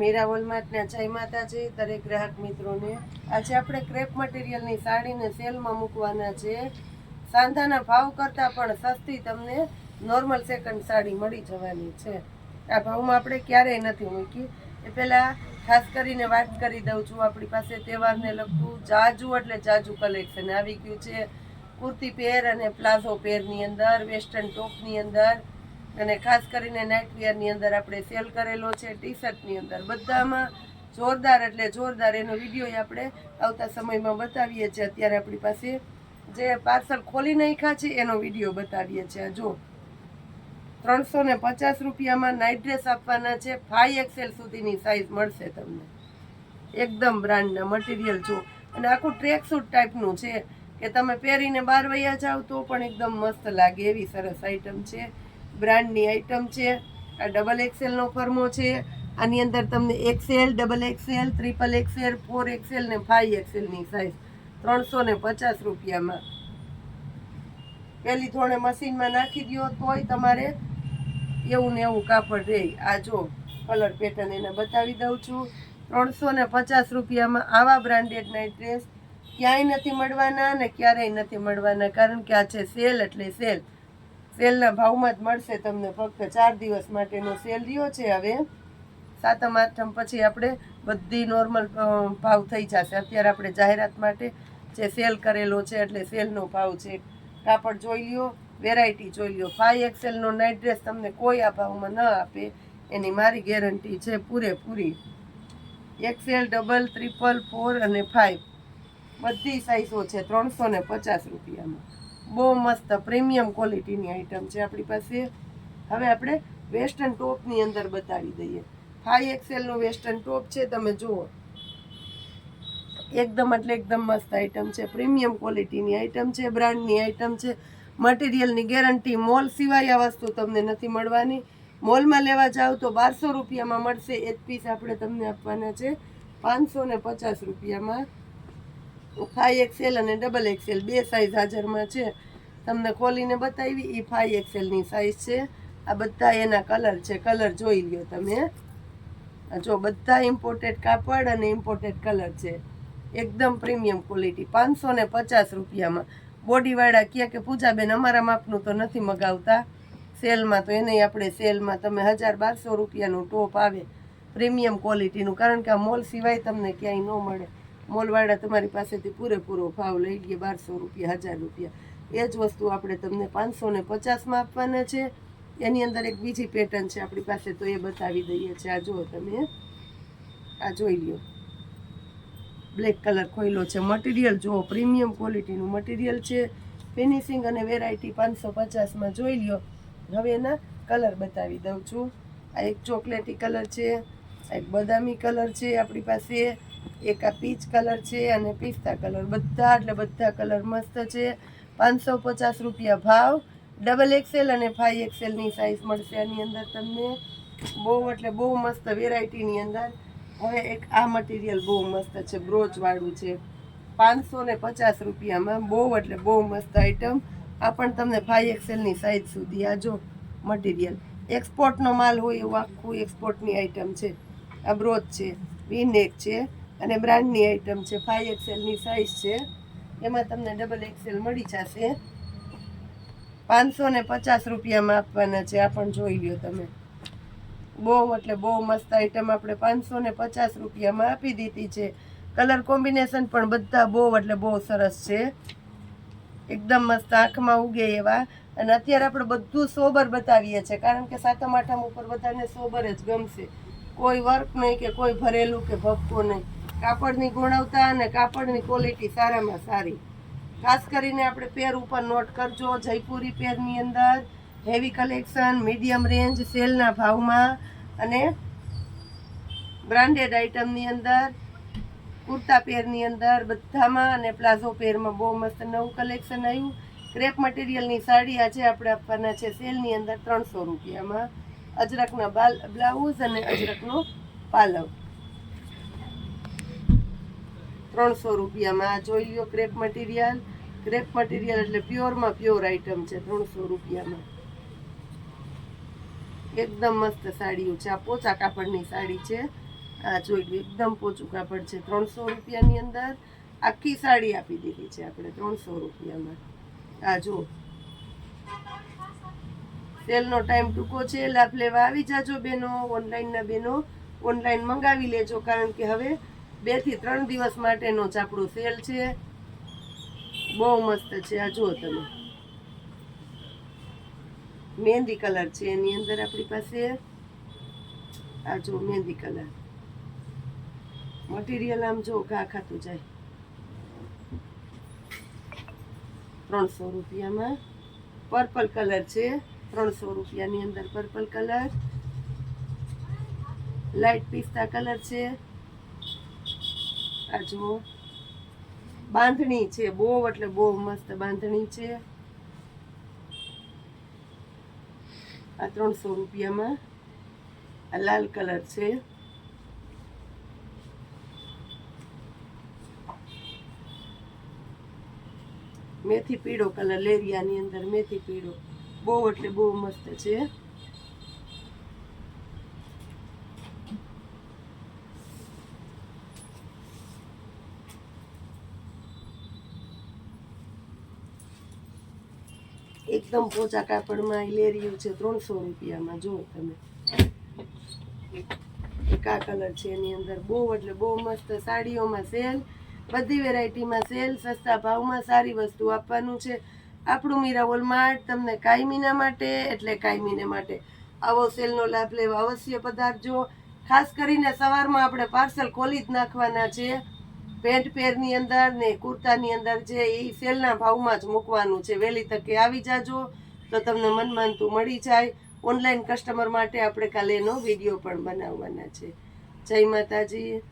મીરા વોલમાર્ટના જય માતાજી, દરેક ગ્રાહક મિત્રોને. આજે આપણે ક્રેપ મટીરિયલની સાડીને સેલમાં મૂકવાના છે. સાંધાના ભાવ કરતાં પણ સસ્તી તમને નોર્મલ સેકન્ડ સાડી મળી જવાની છે. આ ભાવમાં આપણે ક્યારેય નથી મૂકી એ પહેલાં ખાસ કરીને વાત કરી દઉં છું, આપણી પાસે તહેવારને લગતું જાજુ એટલે જાજુ કલેક્શન આવી ગયું છે. કુર્તી પેર અને પ્લાઝો પેરની અંદર વેસ્ટર્ન ટોપની અંદર અને ખાસ કરીને નાઇટવેરની અંદર આપણે સેલ કરેલો છે ટી શર્ટની અંદર. બધામાં જોરદાર એટલે જોરદાર એનો વીડિયો આપણે આવતા સમયમાં બતાવીએ છીએ. અત્યારે આપણી પાસે જે પાર્સલ ખોલી નાખ્યા છે, એનો વીડિયો બતાવીએ છીએ. જો, ત્રણસો ને પચાસ રૂપિયામાં નાઇટ ડ્રેસ આપવાના છે. ફાઈવ એક્સેલ સુધીની સાઇઝ મળશે તમને. એકદમ બ્રાન્ડના મટીરિયલ જો. અને આખું ટ્રેક સૂટ ટાઈપનું છે કે તમે પહેરીને બહાર વયા જાવ તો પણ એકદમ મસ્ત લાગે એવી સરસ આઈટમ છે. બ્રાન્ડની આઇટમ છે, આ ડબલ એક્સેલનો ફર્મો છે, આની અંદર તમને XL double XL triple XL four XL ને ફાઈવ એક્સેલની સાઇઝ ત્રણસો ને પચાસ રૂપિયામાં. પહેલી થોડે મશીનમાં નાખી દો તોય તમારે એવું ને એવું કાપડ રહે. આ જો કલર પેટર્ન એને બતાવી દઉં છું. ત્રણસો ને પચાસ રૂપિયામાં આવા બ્રાન્ડેડના ડ્રેસ ક્યાંય નથી મળવાના અને ક્યારેય નથી મળવાના, કારણ કે આ છે સેલ એટલે સેલ સેલના ભાવમાં જ મળશે તમને ફક્ત ચાર દિવસ માટેનો સેલ રહ્યો છે હવે. સાતમ, આઠમ પછી આપણે બધી નોર્મલ ભાવ થઈ જશે. અત્યારે આપણે જાહેરાત માટે જે સેલ કરેલો છે એટલે સેલનો ભાવ છે. કાપડ જોઈ લ્યો, વેરાયટી જોઈ લ્યો. ફાઈવ એક્સેલનો નાઇટ ડ્રેસ તમને કોઈ આ ભાવમાં ન આપે. એની મારી ગેરંટી છે પૂરેપૂરી. એક્સેલ, ડબલ ટ્રિપલ ફોર અને ફાઇવ બધી સાઇઝો છે ત્રણસો ને પચાસ રૂપિયામાં. બહુ મસ્ત પ્રીમિયમ ક્વોલિટીની આઈટમ છે આપણી પાસે. હવે આપણે વેસ્ટર્ન ટોપની અંદર બતાવી દઈએ. ફાઈવ એક્સેલનું વેસ્ટર્ન ટોપ છે, તમે જુઓ. એકદમ એટલે એકદમ મસ્ત આઈટમ છે. પ્રીમિયમ ક્વોલિટીની આઈટમ છે, બ્રાન્ડની આઈટમ છે. મટીરિયલની ગેરંટી મોલ સિવાય આ વસ્તુ તમને નથી મળવાની. મોલમાં લેવા જાઓ તો બારસો રૂપિયામાં મળશે. એક પીસ આપણે તમને આપવાના છે પાંચસો ને પચાસ રૂપિયામાં. ફાઈવ એક્સેલ અને ડબલ એક્સેલ બે સાઇઝ હાજરમાં છે. તમને ખોલીને બતાવી એ ફાઈ એક્સેલની સાઇઝ છે. આ બધા એના કલર છે. કલર જોઈ લ્યો તમે. જો બધા ઇમ્પોર્ટેડ કાપડ અને ઇમ્પોર્ટેડ કલર છે. એકદમ પ્રીમિયમ ક્વોલિટી પાંચસો ને પચાસ રૂપિયામાં. બોડીવાળા કહે કે પૂજાબેન અમારા માપનું તો નથી મગાવતા. સેલમાં તો એને આપણે સેલમાં તમે હજાર બારસો રૂપિયાનું ટોપ આવે. પ્રીમિયમ ક્વોલિટીનું કારણ કે આ મોલ સિવાય તમને ક્યાંય ન મળે. મોલવાળા તમારી પાસેથી પૂરેપૂરો ભાવ લઈ લઈએ બારસો રૂપિયા, હજાર રૂપિયા. એ જ વસ્તુ આપણે તમને પાંચસો ને પચાસમાં આપવાના છે. એની અંદર એક બીજી પેટર્ન છે આપણી પાસે, તો એ બતાવી દઈએ છીએ. આ જુઓ તમે આ જોઈ લ્યો. બ્લેક કલર ખોયલો છે. મટીરિયલ જુઓ પ્રીમિયમ ક્વોલિટીનું મટીરિયલ છે. ફિનિશિંગ અને વેરાયટી પાંચસો પચાસમાં જોઈ લ્યો. હવે એના કલર બતાવી દઉં છું. આ એક ચોકલેટી કલર છે, આ એક બદામી કલર છે આપણી પાસે. એક આ પીચ કલર છે અને પિસ્તા કલર બધા એટલે બધા કલર મસ્ત છે. પાંચસો પચાસ રૂપિયા ભાવ. ડબલ એક્સેલ અને ફાઈવ એક્સેલની સાઇઝ મળશે આની અંદર તમને. બહુ એટલે બહુ મસ્ત વેરાયટીની અંદર. હવે એક આ મટીરિયલ બહુ મસ્ત છે બ્રોચવાળું છે. પાંચસો ને પચાસ રૂપિયામાં બહુ એટલે બહુ મસ્ત આઈટમ આ પણ તમને ફાઈવ એક્સેલની સાઇઝ સુધી આ જો મટીરિયલ એક્સપોર્ટનો માલ હોય એવું આખું એક્સપોર્ટની આઇટમ છે. આ બ્રોચ છે વીનેક છે અને બ્રાન્ડની આઈટમ છે. ફાઈવ એક્સેલની સાઇઝ છે. એમાં તમને ડબલ એક્સેલ મળી જશે. પાંચસો ને પચાસ રૂપિયામાં આપવાના છે, આ પણ જોઈ લ્યો તમે. બહુ એટલે બહુ મસ્ત આઈટમ આપણે પાંચસો ને પચાસ રૂપિયામાં આપી દીધી છે. કલર કોમ્બિનેશન પણ બધા બહુ એટલે બહુ સરસ છે. એકદમ મસ્ત આંખમાં ઉગે એવા. અને અત્યારે આપણે બધું સોબર બતાવીએ છીએ, કારણ કે સાતમ આઠમ ઉપર બધાને સોબર જ ગમશે. કોઈ વર્ક નહીં કે કોઈ ભરેલું કે ભપકો નહીં. કાપડની ગુણવત્તા અને કાપડની ક્વોલિટી સારામાં સારી. ખાસ કરીને આપણે પેર ઉપર નોટ કરજો, જયપુરી પેરની અંદર હેવી કલેક્શન મીડિયમ રેન્જ સેલના ભાવમાં અને બ્રાન્ડેડ આઇટમની અંદર, કુર્તા પેરની અંદર બધામાં અને પ્લાઝો પેરમાં બહુ મસ્ત નવું કલેક્શન આવ્યું. ક્રેપ મટીરિયલની સાડી આજે આપણે આપવાના છે સેલની અંદર ત્રણસો રૂપિયામાં. અજરકના બાલ બ્લાઉઝ અને અજરકનો પાલવ. ત્રણસો રૂપિયામાં આ જોઈ લ્યો ક્રેપ મટીરિયલ. ક્રેપ મટીરિયલ એટલે પ્યોરમાં પ્યોર આઈટમ છે, ત્રણસો રૂપિયામાં. એકદમ મસ્ત સાડીઓ છે. આ પોચા કાપડની સાડી છે. આ જોઈ લો એકદમ પોચું કાપડ છે. ત્રણસો રૂપિયાની અંદર આખી સાડી આપી દીધી છે આપણે, ત્રણસો રૂપિયામાં. આ જો. સેલનો ટાઈમ ટૂંકો છે, લાભ લેવા આવી જાજો બેનો, ઓનલાઈનના બેનો. ઓનલાઈન મંગાવી લેજો, કારણ કે હવે બેથી ત્રણ દિવસ માટેનો ચાપડું સેલ છે. બહુ મસ્ત છે. આ જુઓ તમે. મહેંદી કલર છે એની અંદર આપણી પાસે. આ જો મહેંદી કલર. મટીરિયલ આમ જો ઘા ખાતું જાય. ત્રણસો રૂપિયામાં. પર્પલ કલર છે. ત્રણસો રૂપિયાની અંદર પર્પલ કલર. લાઇટ પિસ્તા કલર છે. આ જુઓ. બાંધણી છે, બહુ એટલે બહુ મસ્ત બાંધણી છે. આ ત્રણસો રૂપિયામાં. આ લાલ કલર છે. મેથી પીળો કલર, લેરિયાની અંદર મેથી પીળો. બહુ એટલે બહુ મસ્ત છે. એકદમ પોચા કાપડમાં લેરિયું છે ત્રણસો રૂપિયામાં, જુઓ તમે. આ કલર છે એની અંદર બહુ, એટલે બહુ મસ્ત સાડીઓમાં સેલ, બધી વેરાયટીમાં સેલ, સસ્તા ભાવમાં સારી વસ્તુ આપવાનું છે. આપણું મીરા વોલમાર્ટ તમને કાયમીના માટે, એટલે કાયમીને માટે આવો સેલનો લાભ લેવા અવશ્ય પધારજો. ખાસ કરીને સવારમાં આપણે પાર્સલ ખોલી જ નાખવાના છે. પેન્ટ પેરની અંદર ને કુર્તાની અંદર જે એ સેલના ભાવમાં જ મૂકવાનું છે. વહેલી તકે આવી જાજો તો તમને મનમાનતું મળી જાય. ઓનલાઈન કસ્ટમર માટે આપણે કાલે એનો વીડિયો પણ બનાવવાના છે. જય માતાજી.